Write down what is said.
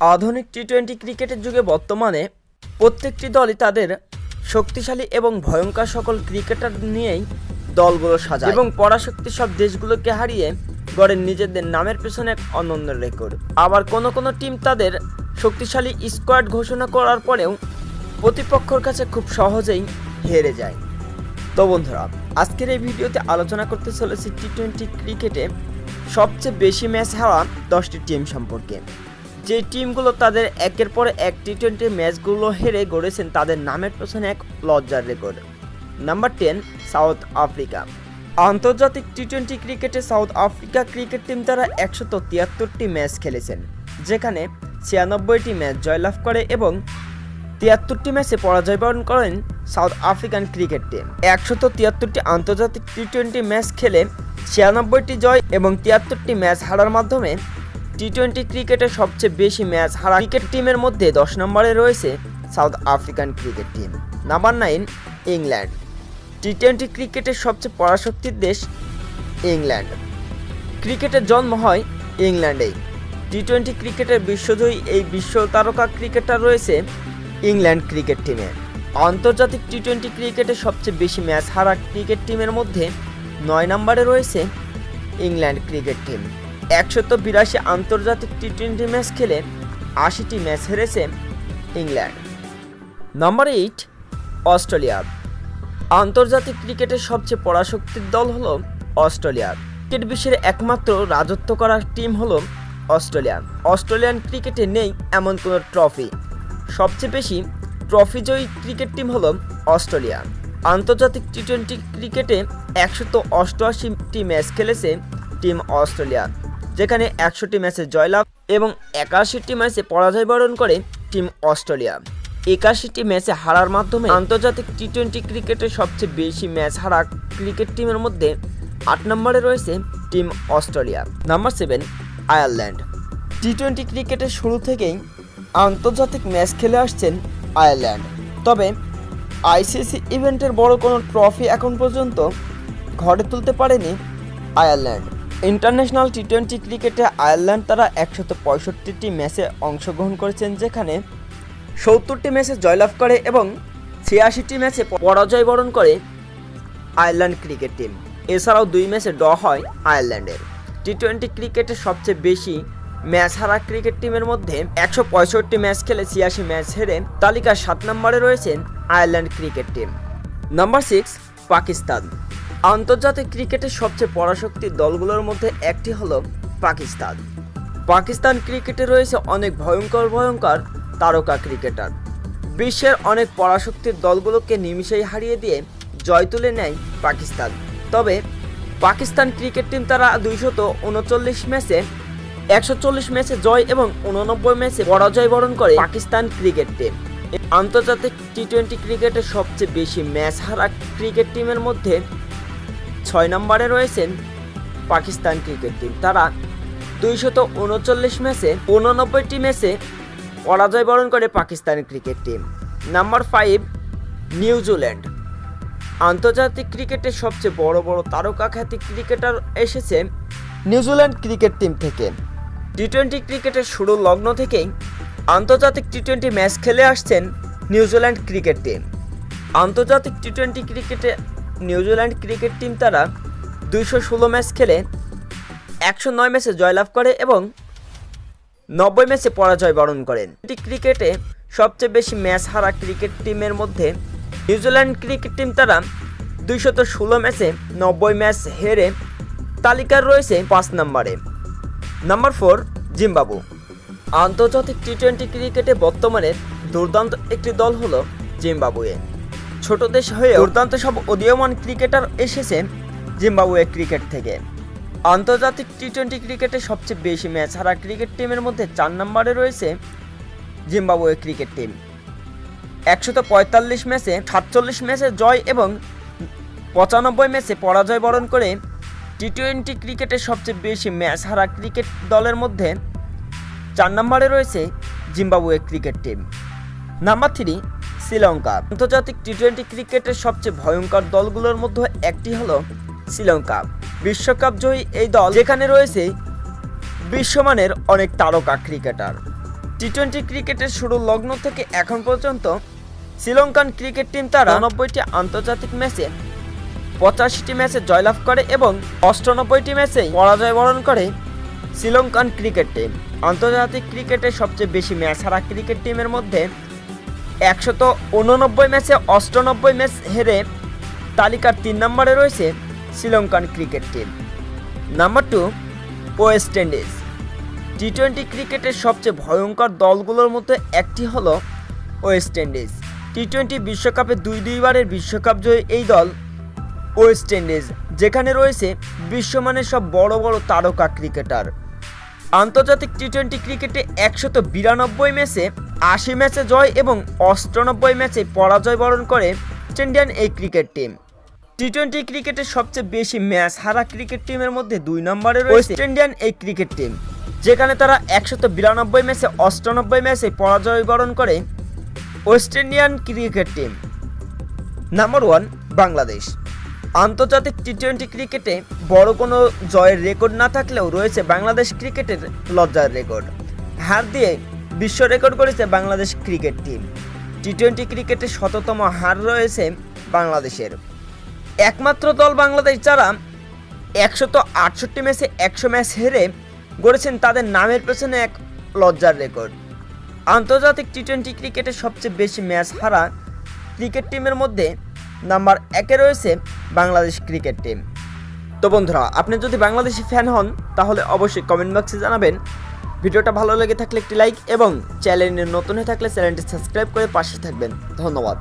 আধুনিক টি টোয়েন্টি ক্রিকেটের যুগে বর্তমানে প্রত্যেকটি দলই তাদের শক্তিশালী এবং ভয়ঙ্কর সকল ক্রিকেটার নিয়েই দলগুলো সাজায় এবং পরাশক্তি সব দেশগুলোকে হারিয়ে গড়ে নিজেদের নামের পেছনে এক অনন্য রেকর্ড। আবার কোনো কোনো টিম তাদের শক্তিশালী স্কোয়াড ঘোষণা করার পরেও প্রতিপক্ষর কাছে খুব সহজেই হেরে যায়। তো বন্ধুরা, আজকের এই ভিডিওতে আলোচনা করতে চলেছি টি টোয়েন্টি ক্রিকেটে সবচেয়ে বেশি ম্যাচ হারা দশটি টিম সম্পর্কে। যে টিমগুলো তাদের একের পর এক টি টোয়েন্টি ম্যাচগুলো হেরে গড়েছেন, তাদের নামের পেছনে এক লজ্জার record. Number ten South Africa. আন্তর্জাতিক টি টোয়েন্টি ক্রিকেটে সাউথ আফ্রিকা ক্রিকেট টিম তারা একশত তিয়াত্তরটি ম্যাচ খেলেছেন, যেখানে ছিয়ানব্বইটি ম্যাচ জয়লাভ করে এবং তিয়াত্তরটি ম্যাচে পরাজয় বরণ করেন সাউথ আফ্রিকান ক্রিকেট টিম। একশত তিয়াত্তরটি আন্তর্জাতিক টি টোয়েন্টি ম্যাচ খেলে ছিয়ানব্বইটি জয় এবং তিয়াত্তরটি ম্যাচ হারার মাধ্যমে টি টোয়েন্টি ক্রিকেটের সবচেয়ে বেশি ম্যাচ হারা ক্রিকেট টিমের মধ্যে দশ নম্বরে রয়েছে South African cricket team number nine England T twenty ক্রিকেটের সবচেয়ে পরাশক্তির দেশ ইংল্যান্ড ক্রিকেটের জন্ম হয় ইংল্যান্ডেই টি টোয়েন্টি ক্রিকেটের বিশ্বজয়ী এই বিশ্ব তারকা ক্রিকেটার রয়েছে ইংল্যান্ড ক্রিকেট টিমে আন্তর্জাতিক টি টোয়েন্টি ক্রিকেটে সবচেয়ে বেশি ম্যাচ হারা ক্রিকেট টিমের মধ্যে নয় নম্বরে রয়েছে ইংল্যান্ড ক্রিকেট টিম একশত বিরাশি আন্তর্জাতিক টি টোয়েন্টি ম্যাচ খেলে আশিটি ম্যাচ হেরেছে ইংল্যান্ড। Number eight, Australia. আন্তর্জাতিক ক্রিকেটের সবচেয়ে পরাশক্তির দল হলো অস্ট্রেলিয়া। ক্রিকেট বিশ্বের একমাত্র রাজত্ব করার টিম হলো অস্ট্রেলিয়া। অস্ট্রেলিয়ান ক্রিকেটে নেই এমন কোনো ট্রফি। সবচেয়ে বেশি ট্রফি জয়ী ক্রিকেট টিম হলো অস্ট্রেলিয়া। আন্তর্জাতিক টি টোয়েন্টি ক্রিকেটে একশত অষ্টআশিটি ম্যাচ খেলেছে টিম অস্ট্রেলিয়া। যেখানে একশোটি ম্যাচে জয়লাভ এবং একাশিটি ম্যাচে পরাজয় বরণ করে টিম অস্ট্রেলিয়া। একাশিটি ম্যাচে হারার মাধ্যমে আন্তর্জাতিক টি টোয়েন্টি ক্রিকেটের সবচেয়ে বেশি ম্যাচ হারা ক্রিকেট টিমের মধ্যে আট নম্বরে রয়েছে team Australia, number seven Ireland. T twenty ক্রিকেটের শুরু থেকেই আন্তর্জাতিক ম্যাচ খেলে আসছেন আয়ারল্যান্ড। তবে আইসিসি ইভেন্টের বড় কোনো ট্রফি এখন পর্যন্ত ঘরে তুলতে পারেনি আয়ারল্যান্ড। ইন্টারন্যাশনাল টি টোয়েন্টি ক্রিকেটে আয়ারল্যান্ড তারা একশত পঁয়ষট্টিটি ম্যাচে অংশগ্রহণ করেছেন, যেখানে সত্তরটি ম্যাচে জয়লাভ করে এবং ছিয়াশিটি ম্যাচে পরাজয় বরণ করে আয়ারল্যান্ড ক্রিকেট টিম। এছাড়াও দুই ম্যাচে ড হয় আয়ারল্যান্ডের। টি টোয়েন্টি ক্রিকেটে সবচেয়ে বেশি ম্যাচ হারা ক্রিকেট টিমের মধ্যে একশো পঁয়ষট্টি ম্যাচ খেলে ছিয়াশি ম্যাচ হেরে তালিকার সাত নম্বরে রয়েছেন Ireland cricket team. Number six, Pakistan. আন্তর্জাতিক ক্রিকেটের সবচেয়ে পরাশক্তির দলগুলোর মধ্যে একটি হল পাকিস্তান। পাকিস্তান ক্রিকেটে রয়েছে অনেক ভয়ঙ্কর ভয়ঙ্কর তারকা ক্রিকেটার। বিশ্বের অনেক পরাশক্তির দলগুলোকে নিমিষেই হারিয়ে দিয়ে জয় তুলে নেয় পাকিস্তান। তবে পাকিস্তান ক্রিকেট টিম তারা দুইশত উনচল্লিশ ম্যাচে, একশো চল্লিশ ম্যাচে জয় এবং উননব্বই ম্যাচে পরাজয় বরণ করে পাকিস্তান ক্রিকেট টিম। আন্তর্জাতিক টি টোয়েন্টি ক্রিকেটের সবচেয়ে বেশি ম্যাচ হারা ক্রিকেট টিমের মধ্যে ছয় নম্বরে রয়েছেন পাকিস্তান ক্রিকেট টিম। তারা দুইশত উনচল্লিশ ম্যাচে উননব্বইটি ম্যাচে পরাজয় বরণ করে Pakistan cricket team. Number five, New Zealand. আন্তর্জাতিক ক্রিকেটের সবচেয়ে বড় বড় তারকা খ্যাতি ক্রিকেটার এসেছে নিউজিল্যান্ড ক্রিকেট টিম থেকে। টি টোয়েন্টি ক্রিকেটের শুরু লগ্ন থেকেই আন্তর্জাতিক টি টোয়েন্টি ম্যাচ খেলে আসছেন নিউজিল্যান্ড ক্রিকেট টিম। আন্তর্জাতিক টি টোয়েন্টি ক্রিকেটে নিউজিল্যান্ড ক্রিকেট টিম তারা দুইশো ষোলো ম্যাচ খেলে একশো নয় ম্যাচে জয়লাভ করে এবং নব্বই ম্যাচে পরাজয় বরণ করেন। এটি ক্রিকেটে সবচেয়ে বেশি ম্যাচ হারা ক্রিকেট টিমের মধ্যে নিউজিল্যান্ড ক্রিকেট টিম তারা দুইশত ষোলো ম্যাচে নব্বই ম্যাচ হেরে তালিকার রয়েছে পাঁচ নম্বরে। Number four, Zimbabwe. আন্তর্জাতিক টি টোয়েন্টি ক্রিকেটে বর্তমানে দুর্দান্ত একটি দল হলো জিম্বাবুয়ে। ছোট দেশ হয়ে দুর্দান্ত সব উদীয়মান ক্রিকেটার এসেছে জিম্বাবুয়ে ক্রিকেট থেকে। আন্তর্জাতিক টি টোয়েন্টি ক্রিকেটে সবচেয়ে বেশি ম্যাচ হারা ক্রিকেট টিমের মধ্যে চার নম্বরে রয়েছে জিম্বাবুয়ে ক্রিকেট টিম। একশত পঁয়তাল্লিশ ম্যাচে সাতচল্লিশ ম্যাচে জয় এবং পঁচানব্বই ম্যাচে পরাজয় বরণ করে টি টোয়েন্টি ক্রিকেটের সবচেয়ে বেশি ম্যাচ হারা ক্রিকেট দলের মধ্যে চার নম্বরে রয়েছে Zimbabwe cricket team. Number three Sri Lanka. আন্তর্জাতিক টি টোয়েন্টি ক্রিকেটের সবচেয়ে ভয়ঙ্কর দলগুলোর মধ্যে একটি হলো শ্রীলঙ্কা। বিশ্বকাপ জয়ী এই দল যেখানে রয়েছে বিশ্বমানের অনেক তারকা ক্রিকেটার। টি টোয়েন্টি ক্রিকেটের শুরুর লগ্ন থেকে এখন পর্যন্ত শ্রীলঙ্কান ক্রিকেট টিম তারা নব্বইটি আন্তর্জাতিক ম্যাচে পঁচাশিটি ম্যাচে জয়লাভ করে এবং অষ্টানব্বইটি ম্যাচে পরাজয় বরণ করে শ্রীলঙ্কান ক্রিকেট টিম। আন্তর্জাতিক ক্রিকেটে সবচেয়ে বেশি ম্যাচ হারা ক্রিকেট টিমের মধ্যে একশত উননব্বই ম্যাচে অষ্টানব্বই ম্যাচ হেরে তালিকার তিন নম্বরে রয়েছে Sri Lankan cricket team. Number two, West Indies. T twenty ক্রিকেটের সবচেয়ে ভয়ঙ্কর দলগুলোর মধ্যে একটি হল ওয়েস্ট ইন্ডিজ। টি টোয়েন্টি বিশ্বকাপে দুই দুইবারের বিশ্বকাপ জয়ী এই দল ওয়েস্ট ইন্ডিজ, যেখানে রয়েছে বিশ্বমানের সব বড় বড় তারকা ক্রিকেটার। আন্তর্জাতিক টি টোয়েন্টি ক্রিকেটে একশত বিরানব্বই ম্যাচে আশি ম্যাচে জয় এবং অষ্টানব্বই ম্যাচে পরাজয় বরণ করে ওয়েস্ট ইন্ডিয়ান এই ক্রিকেট টিম। টি টোয়েন্টি ক্রিকেটের সবচেয়ে বেশি ম্যাচ হারা ক্রিকেট টিমের মধ্যে দুই নম্বরে রয়েছে ওয়েস্ট ইন্ডিয়ান এই ক্রিকেট টিম যেখানে তারা একশত বিরানব্বই ম্যাচে অষ্টানব্বই ম্যাচে পরাজয় বরণ করে West Indian cricket team. Number one Bangladesh. আন্তর্জাতিক টি টোয়েন্টি ক্রিকেটে বড় কোনো জয়ের রেকর্ড না থাকলেও রয়েছে বাংলাদেশ ক্রিকেটের লজ্জার রেকর্ড। হার দিয়ে বিশ্ব রেকর্ড করেছে Bangladesh cricket team. T twenty ক্রিকেটে শততম হার রয়েছে বাংলাদেশের। একমাত্র দল বাংলাদেশ যারা একশত আটষট্টি ম্যাচে একশো ম্যাচ হেরে গড়েছেন তাদের নামের পেছনে এক লজ্জার রেকর্ড। আন্তর্জাতিক টি টোয়েন্টি ক্রিকেটে সবচেয়ে বেশি ম্যাচ হারা ক্রিকেট টিমের মধ্যে নাম্বার একে রয়েছে বাংলাদেশ ক্রিকেট টিম। তো বন্ধুরা, আপনি যদি বাংলাদেশি ফ্যান হন, তাহলে অবশ্যই কমেন্ট বক্সে জানাবেন ভিডিওটা ভালো লেগে থাকলে একটি লাইক এবং চ্যানেলে নতুন হয়ে থাকলে চ্যানেলটি সাবস্ক্রাইব করে পাশে থাকবেন। ধন্যবাদ।